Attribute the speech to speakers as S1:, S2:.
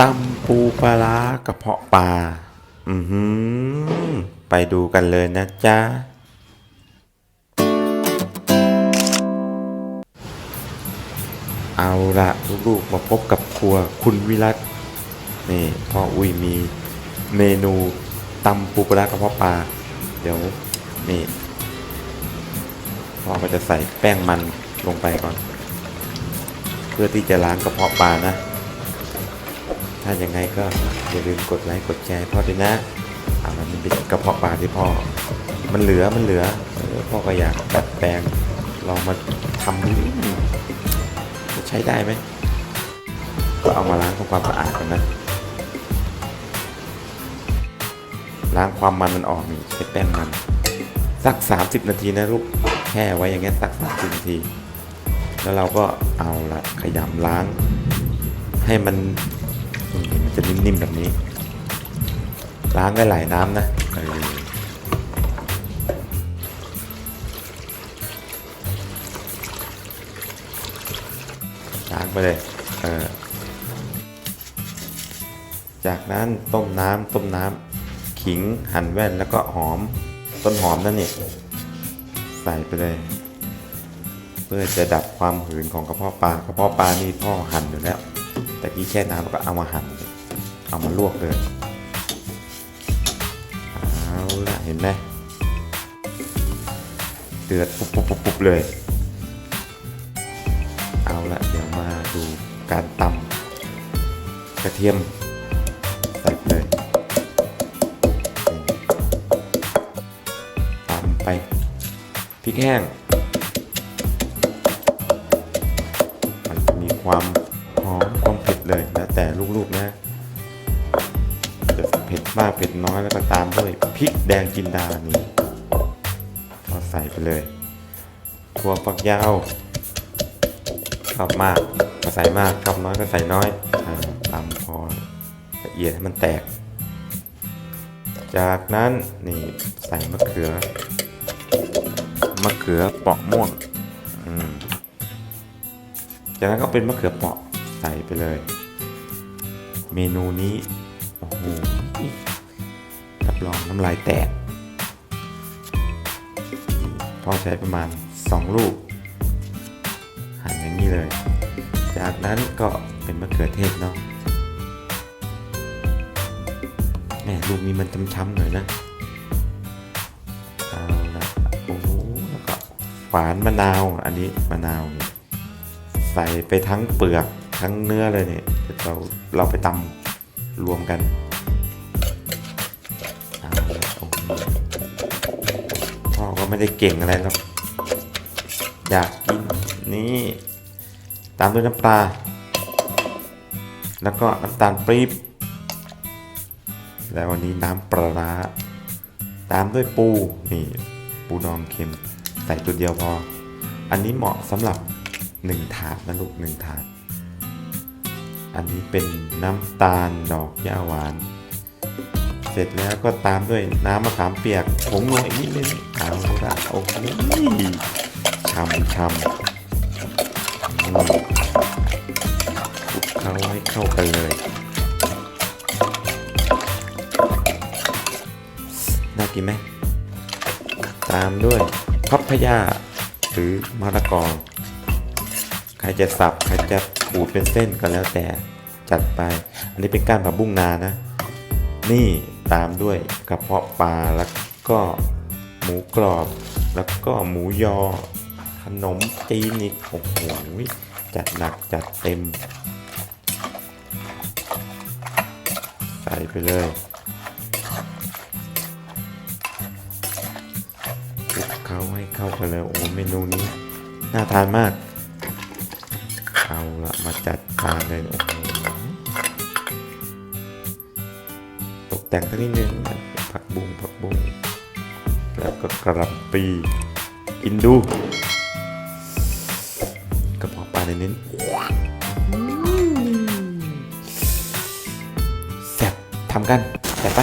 S1: ตำปูปลากระเพาะปลา อือหือ ไปดูกันเลยนะจ๊ะ เอาละลูกๆมาพบกับครัวคุณวิรัตนี่พ่ออุ้ยมีเมนูตำปูปลากระเพาะปลา เดี๋ยว นี่พ่อก็จะใส่แป้งมันลงไปก่อน เพื่อที่จะล้างกระเพาะปลานะ ถ้าอย่างไงก็อย่าลืมกดไลค์กดแชร์พ่อด้วยนะอ่ามันเป็นกระเพาะปลาที่พ่อ มันเหลือมันเหลือพ่อก็อยากดัดแปลงลองมาทำดูจะใช้ได้ไหมก็เอามาล้างทำความสะอาดกันนะล้างความมันมันออกนี่ใช้แป้งมันสัก 30 นาทีนะลูกแช่ไว้อย่างเงี้ยสัก 30 นาที แล้วเราก็เอาละขยำล้าง ให้มัน จะนิ่มๆแบบนี้ ล้างได้หลายน้ำนะล้างไปเลยเออจากนั้นต้มน้ำต้มน้ำขิงหั่นแว่นแล้วก็หอมต้นหอมนั่นนี่ใส่ไปเลย เพื่อจะดับความหืนของกระเพาะปลากระเพาะปลานี่พ่อหั่นอยู่แล้ว แต่กี้แช่น้ำก็เอามาหั่น เอามาลวกเลย เอาละเห็นไหมเดือดปุบปุบปุบปุบเลย เอาละเดี๋ยวมาดูการตำกระเทียมใส่ไปเลยตำไปพริกแห้งมันมีความหอมความเผ็ดเลยแล้วแต่ลูกๆนะ มากเผ็ดน้อยแล้วก็ตามด้วยพริกแดงจินดานี่ก็ใส่ไปเลยถั่วฝักยาวชอบมากก็ใส่มากชอบน้อยก็ใส่น้อยอาตำพอละเอียดให้มันแตก จากนั้นนี่ใส่มะเขือมะเขือเปาะม่วงจากนั้นก็เป็นมะเขือเปาะใส่ไปเลย เมนูนี้โอ้โห รับรองน้ำลายแตกพอใช้ประมาณ 2 ลูกหั่นอย่างนี้เลย จากนั้นก็เป็นมะเขือเทศเนาะแม่ลูกนี้มันช้ำๆหน่อยนะเอาละโอ้แล้วก็ฝานมะนาวอันนี้มะนาวนี่ใส่ไปทั้งเปลือกทั้งเนื้อเลยเนี่ยเดี๋ยวเราเราไปตำรวมกัน พ่อก็ไม่ได้เก่งอะไรหรอกอยากกินนี่ตามด้วยน้ำปลา แล้วก็น้ำตาลปี๊บแล้ววันนี้น้ำปลาร้าตามด้วยปูนี่ปูดองเค็มใส่ตัวเดียวพอ อันนี้เหมาะสำหรับหนึ่งถาดนะลูกหนึ่งถาด อันนี้เป็นน้ำตาลดอกย่าหวาน เสร็จแล้วก็ตามด้วยน้ำมะขามเปียกผงนัวอีกนิดนึงเอาละโอ้โหช่ำช่ำคลุกเข้าให้เข้ากันเลย น่ากินไหม ตามด้วยพับพยาหรือมะละกอใครจะสับ ใครจะขูดเป็นเส้นก็แล้วแต่จัดไป อันนี้เป็นก้านผักบุ้งนานะ นี่ ตามด้วยกระเพาะปลาแล้วก็หมูกรอบ แล้วก็หมูยอ ขนมจีนอีกโอ้โหจัดหนักจัดเต็ม ใส่ไปเลยคลุกเข้าให้เข้ากันเลย โอ้เมนูนี้ น่าทานมาก เอาละมาจัดการเลยโอ้โห แต่งสักนิดนึงนะผักบุ้งผักบุ้งแล้วก็กระหล่ำปีกินดูกระเพาะปลาในนี้แซ่บทำกันแต่ไป